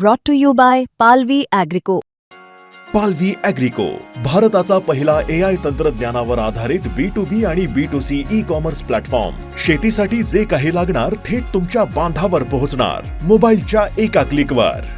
brought to you by Palvi Agrico. पालवी अॅग्रिको भारताचा पहिला ए आय तंत्रज्ञानावर आधारित बी टू बी आणि B two C e commerce platform शेतीसाठी जे काही लागणार थेट तुमच्या बांधावर पोहोचणार. मोबाईलच्या एका क्लिकवर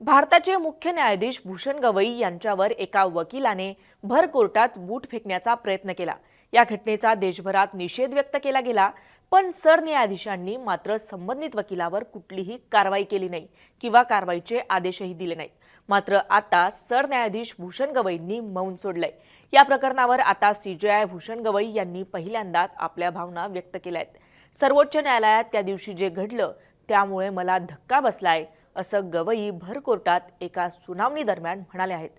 भारताचे मुख्य न्यायाधीश भूषण गवई यांच्यावर एका वकिलाने भर कोर्टात बूट फेकण्याचा प्रयत्न केला. या घटनेचा देशभरात निषेध व्यक्त केला गेला. पण सरन्यायाधीशांनी मात्र संबंधित वकिलावर कुठलीही कारवाई केली नाही किंवा कारवाईचे आदेशही दिले नाहीत. मात्र आता सरन्यायाधीश भूषण गवईंनी मौन सोडलंय. या प्रकरणावर आता सीजेआय भूषण गवई यांनी पहिल्यांदाच आपल्या भावना व्यक्त केल्या आहेत सर्वोच्च न्यायालयात त्या दिवशी जे घडलं त्यामुळे मला धक्का बसलाय असं गवई भर कोर्टात एका सुनावणी दरम्यान म्हणाले आहेत.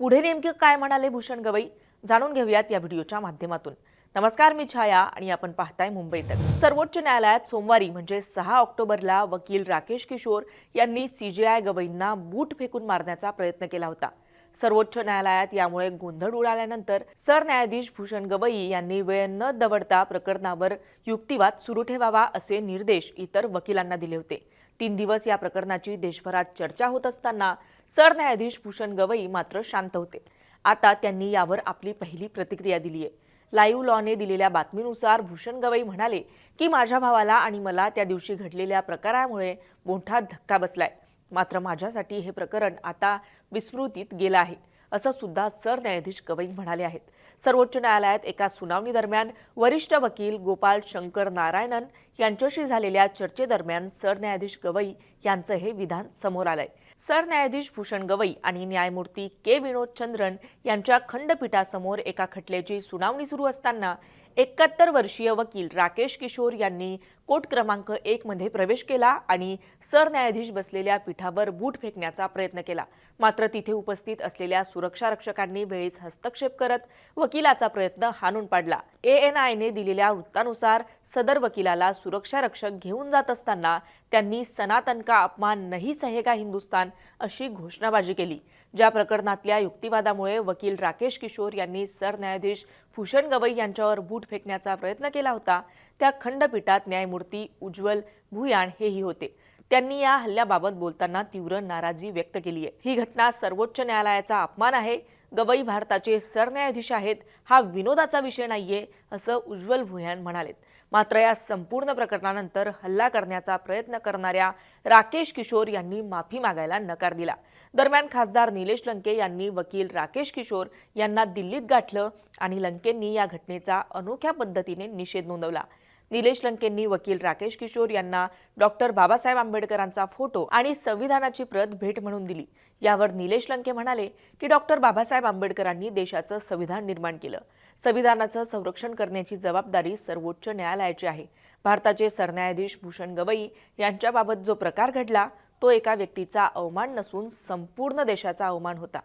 पुढे नेमके काय म्हणाले भूषण गवई? जाणून घेऊयात या व्हिडिओच्या माध्यमातून. नमस्कार मी छाया आणि आपण पाहताय मुंबई तक. सर्वोच्च न्यायालयात सोमवारी म्हणजे सहा ऑक्टोबरला वकील राकेश किशोर यांनी सीजेआय गवईंना बूट फेकून मारण्याचा प्रयत्न केला होता. सर्वोच्च न्यायालयात यामुळे गोंधळ उडाल्यानंतर सरन्यायाधीश भूषण गवई यांनी वेळ न दवडता प्रकरणावर युक्तिवाद सुरू ठेवावा असे निर्देश इतर वकिलांना दिले होते. तीन दिवस या प्रकरणाची देशभरात चर्चा होत असताना सरन्यायाधीश भूषण गवई मात्र शांत होते. आता त्यांनी यावर आपली पहिली प्रतिक्रिया दिली आहे लाईव्ह लॉने दिलेल्या बातमीनुसार भूषण गवई म्हणाले की माझ्या भावाला आणि मला त्या दिवशी घडलेल्या प्रकारामुळे मोठा धक्का बसलाय. मात्र माझ्यासाठी हे प्रकरण आता विस्मृतीत गेलं आहे असं सुद्धा सरन्यायाधीश गवई म्हणाले आहेत. सर्वोच्च न्यायालयात एका सुनावणी दरम्यान वरिष्ठ वकील गोपाल शंकर नारायणन यांच्याशी झालेल्या चर्चेदरम्यान सरन्यायाधीश गवई यांचं हे विधान समोर आलंय. सरन्यायाधीश भूषण गवई आणि न्यायमूर्ती के विनोद चंद्रन यांच्या खंडपीठासमोर एका खटल्याची सुनावणी सुरू असताना एकाहत्तर वर्षीय वकील राकेश किशोर यांनी कोट क्रमांक एक मध्ये प्रवेश केला आणि सरन्यायाधीश बसलेल्या पीठावर बूट फेकण्याचा प्रयत्न केला. मात्र तिथे उपस्थित असलेल्या सुरक्षा रक्षकांनी वेळीच हस्तक्षेप करत वकिलाचा प्रयत्न हाणून पाडला. ए एन आयने दिलेल्या वृत्तानुसार सदर वकिलाला सुरक्षा रक्षक घेऊन जात असताना त्यांनी सनातन का अपमान नाही सहेगा हिंदुस्तान अशी घोषणाबाजी केली. ज्या प्रकरणातल्या युक्तिवादामुळे वकील राकेश किशोर यांनी सरन्यायाधीश भूषण गवई यांच्यावर बूट फेकण्याचा प्रयत्न केला होता. त्या खंडपीठात न्यायमूर्ती उज्ज्वल भुयाण हेही होते. त्यांनी या हल्ल्याबाबत बोलताना तीव्र नाराजी व्यक्त केली आहे. ही घटना सर्वोच्च न्यायालयाचा अपमान आहे. गवई भारताचे सरन्यायाधीश आहेत. हा विनोदाचा विषय नाहीये असं उज्ज्वल भुयान म्हणालेत. मात्र या संपूर्ण प्रकरणानंतर हल्ला करण्याचा प्रयत्न करणाऱ्या राकेश किशोर यांनी माफी मागायला नकार दिला. दरम्यान खासदार निलेश लंके यांनी वकील राकेश किशोर यांना दिल्लीत गाठलं आणि लंकेंनी या घटनेचा अनोख्या पद्धतीने निषेध नोंदवला. निलेश लंकेंनी वकील राकेश किशोर यांना डॉक्टर बाबासाहेब आंबेडकरांचा फोटो आणि संविधानाची प्रत भेट म्हणून दिली. यावर निलेश लंके म्हणाले की डॉक्टर बाबासाहेब आंबेडकरांनी देशाचं संविधान निर्माण केलं. संविधानाचं संरक्षण करण्याची जबाबदारी सर्वोच्च न्यायालयाची आहे. भारताचे सरन्यायाधीश भूषण गवई यांच्याबाबत जो प्रकार घडला तो एका व्यक्तीचा अवमान नसून संपूर्ण देशाचा अवमान होता.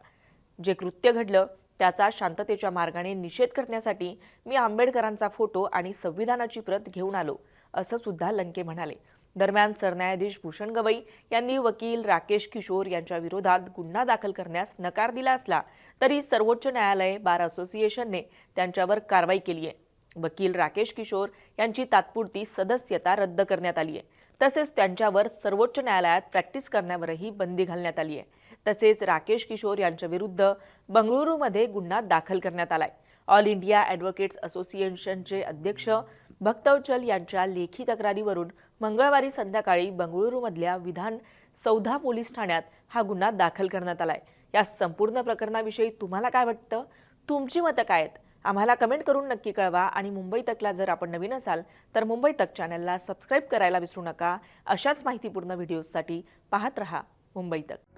जे कृत्य घडलं त्याचा शांततेच्या मार्गाने निषेध करण्यासाठी मी आंबेडकरांचा फोटो आणि संविधानाची प्रत घेऊन आलो असं सुद्धा लंके म्हणाले. दरम्यान सरन्यायाधीश भूषण गवई यांनी वकील राकेश किशोर यांच्या विरोधात गुन्हा दाखल करण्यास नकार दिला असला तरी सर्वोच्च न्यायालय बार असोसिएशनने त्यांच्यावर कारवाई केली आहे. वकील राकेश किशोर यांची तात्पुरती सदस्यता रद्द करण्यात आली आहे. तसेच त्यांच्यावर सर्वोच्च न्यायालयात प्रॅक्टिस करण्यावरही बंदी घालण्यात आली आहे. तसेच राकेश किशोर यांच्या विरुद्ध बंगळुरूमध्ये गुन्हा दाखल करण्यात आलाय. ऑल इंडिया ॲडव्होकेट्स असोसिएशनचे अध्यक्ष भक्तवचल यांच्या लेखी तक्रारीवरून मंगळवारी संध्याकाळी बंगळुरूमधल्या विधान सौधा पोलीस ठाण्यात हा गुन्हा दाखल करण्यात आलाय. या संपूर्ण प्रकरणाविषयी तुम्हाला काय वाटतं? तुमची मतं काय आहेत? आम्हाला कमेंट करून नक्की कळवा आणि मुंबई तकला जर आपण नवीन असाल तर मुंबई तक चॅनलला सबस्क्राईब करायला विसरू नका. अशाच माहितीपूर्ण व्हिडिओजसाठी पाहत रहा मुंबई तक.